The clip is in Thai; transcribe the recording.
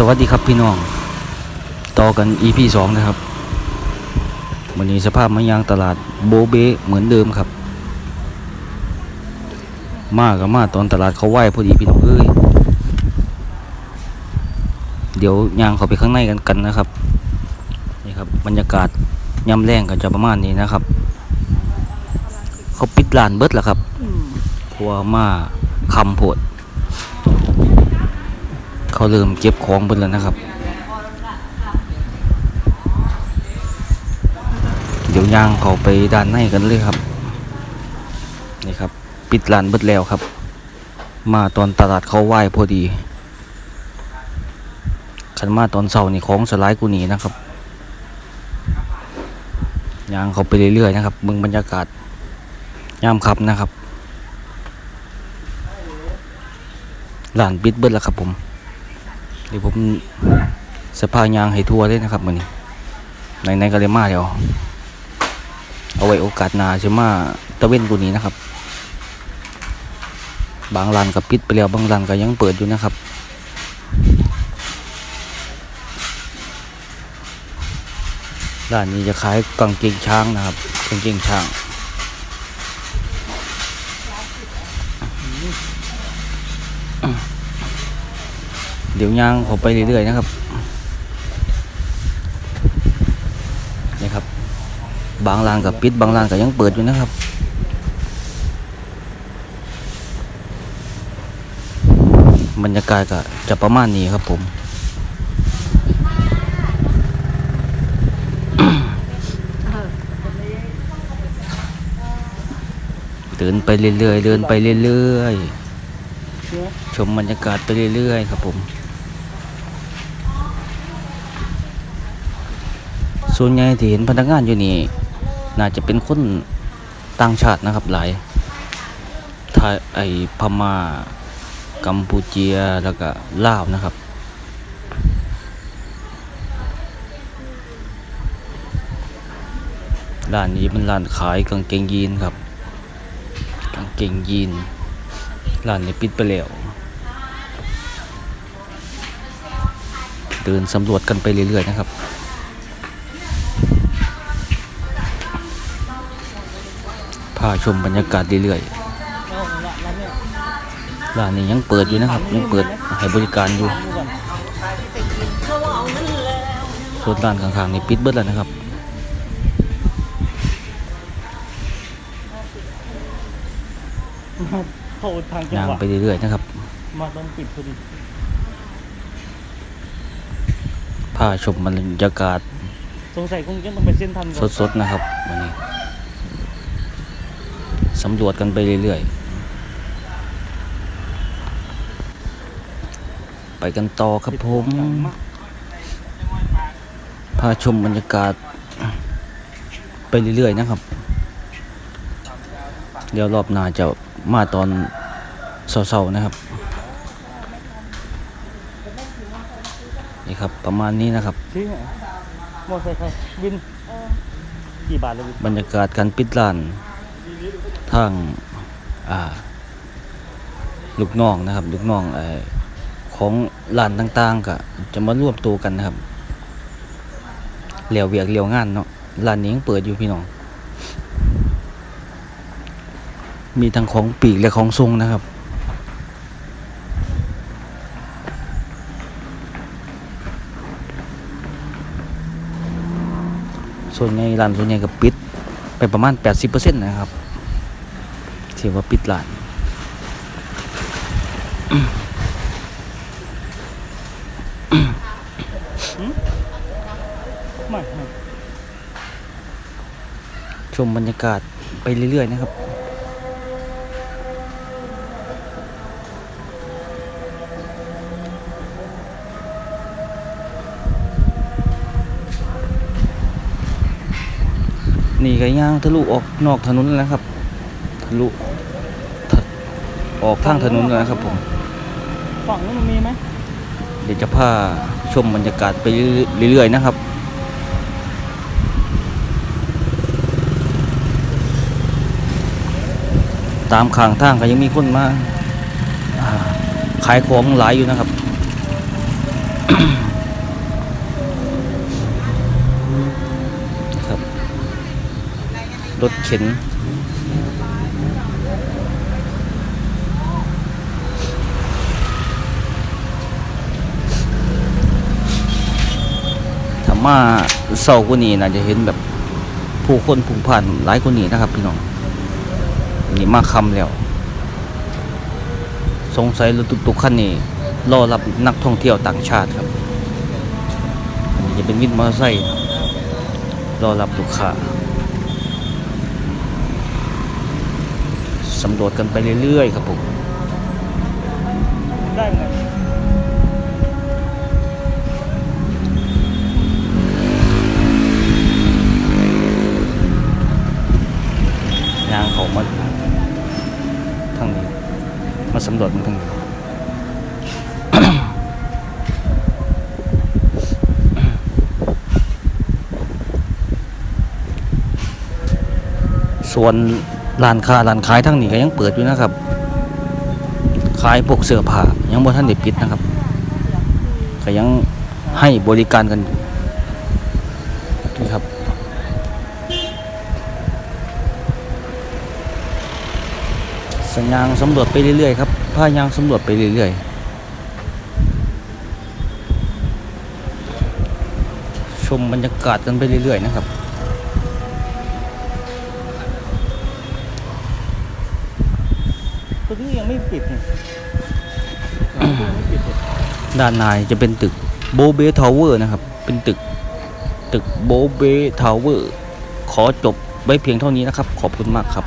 สวัสดีครับพี่น้อง ต่อกัน EP สองนะครับวันนี้สภาพมายางตลาดโบเบเหมือนเดิมครับ มากกับมาตอนตลาดเขาไหวพอดีพี่น้องเอ้ยเดี๋ยวยางเขาไปข้างในกันกันนะครับ นี่ครับบรรยากาศย่ำแรงกันจะประมาณนี้นะครับ เขาปิดร้านเบิดแล้วครับพราะว่ามาคำโพด เขาเริ่มเก็บของเบิดแล้วนะครับ เดี๋ยวย่างเขาไปด้านในกันเลยครับ นี่ครับ ปิดร้านเบิดแล้วครับ มาตอนตลาดเขาไหว้พอดีขันมาตอนเสาร์นี่ของสลายกูหนีนะครับย่างเขาไปเรื่อยๆนะครับเบิ่งบรรยากาศยามค่ำนะครับร้านปิดเบิดแล้วครับผม เดี๋ยวผมสภายางให้ทัวร์เลยนะครับมือนี้ไหนๆก็เลยมาเดี๋ยวเอาไว้โอกาสหน้าจะมาตะเว้นกูนี้นะครับ บางร้านก็ปิดไปแล้วบางร้านก็ยังเปิดอยู่นะครับร้านนี้จะขายกางเกงช้างนะครับกางเกงช้าง เดี๋ยวย่างผมไปเรื่อยๆนะครับนี่ครับ บางร้านกับปิดบางร้านก็ยังเปิดอยู่นะครับบรรยากาศก็จะประมาณนี้ครับผมเดินไปเรื่อยๆเดินไปเรื่อยๆชมบรรยากาศไปเรื่อยๆครับผม ส่วนใหญ่ที่เห็นพนักงานอยู่นี่น่าจะเป็นคนต่างชาตินะครับหลายไทยไอพม่ากัมพูเชียแล้วก็ลาวนะครับ ร้านนี้เป็นร้านขายกางเกงยีนครับ กางเกงยีนร้านนี้ปิดไปแล้ว เดินสำรวจกันไปเรื่อยๆนะครับ พาชมบรรยากาศเรื่อยๆร้านนี้ยังเปิดอยู่นะครับ ยังเปิดให้บริการอยู่ส่วนร้านข้างๆนี่ปิดเบิดแล้วนะครับเข้าทางจังย่างหวะไปเรื่อยๆนะครับ มาตอนปิดพอดีพาชมบรรยากาศ สงสัยคงจะต้องไปเส้นทันก่อนสดๆนะครับวันนี้สำรวจกันไปเรื่อยๆ ไปกันต่อครับผม พาชมบรรยากาศ ไปเรื่อยๆนะครับ เดี๋ยวรอบหน้าจะมาตอนเสาร์ๆนะครับ นี่ครับประมาณนี้นะครับที่ไหนมอไซค์ใครวินกี่บาทเลยวินบรรยากาศการปิดร้าน ทางลูกน้องนะครับ ลูกน้องออของร้านต่าง ๆก็จะมารวมตัวกันนะครับเหลียวเวียกเหลียวงานเนาะร้านนี้ยังเปิดอยู่พี่น้อง มีทั้งของปีกและของทรงนะครับส่วนใหญ่ร้านส่วนใหญ่ก็ปิดไปประมาณ 80%นะครับ ที่ว่าปิดร้านชมบรรยากาศไปเรื่อย ๆ นะครับนี่ก็ย่างทะลุออกนอกถนนแล้วครับ ลุทะออกทางถนนแล้วนะครับผมฝั่งนู้นมันมีไหมเดี๋ยวจะพาชมบรรยากาศไปเรื่อยๆนะครับตามข้างทางก็ยังมีคนมาอ่าขายของหลายอยู่นะครับ ครับ รถเข็น มาเศร้ากว่านี้น่าจะเห็นแบบผู้คนผุ่งผ่านหลายกว่านี้นะครับ พี่น้องนี่มาคำแล้ว สงสัยรถตุกๆคันนี้รอรับนักท่องเที่ยวต่างชาติครับอันนี้จะเป็นวินมอเตอร์ไซค์รอรับลูกค้าสำรวจกันไปเรื่อยๆครับผมได้ไหม สำรวจมันทางนี้ส่วนร้านค้าร้านขายทั้งนี้ก็ยังเปิดอยู่นะครับ ขายพวกเสื้อผ้ายังบ่ทันได้ปิดนะครับก็ยังให้บริการกันอยู่ สัญญางสำรวจไปเรื่อยๆครับพายางสำรวจไปเรื่อยๆ ชมบรรยากาศกันไปเรื่อยๆนะครับตัวนี้ยังไม่ปิดนี่ตัวนี้ยังไม่ปิดเลยด้านในจะเป็นตึกโบเบทาวเวอร์นะครับ เป็นตึกตึกโบเบทาวเวอร์ขอจบไว้เพียงเท่านี้นะครับ ขอบคุณมากครับ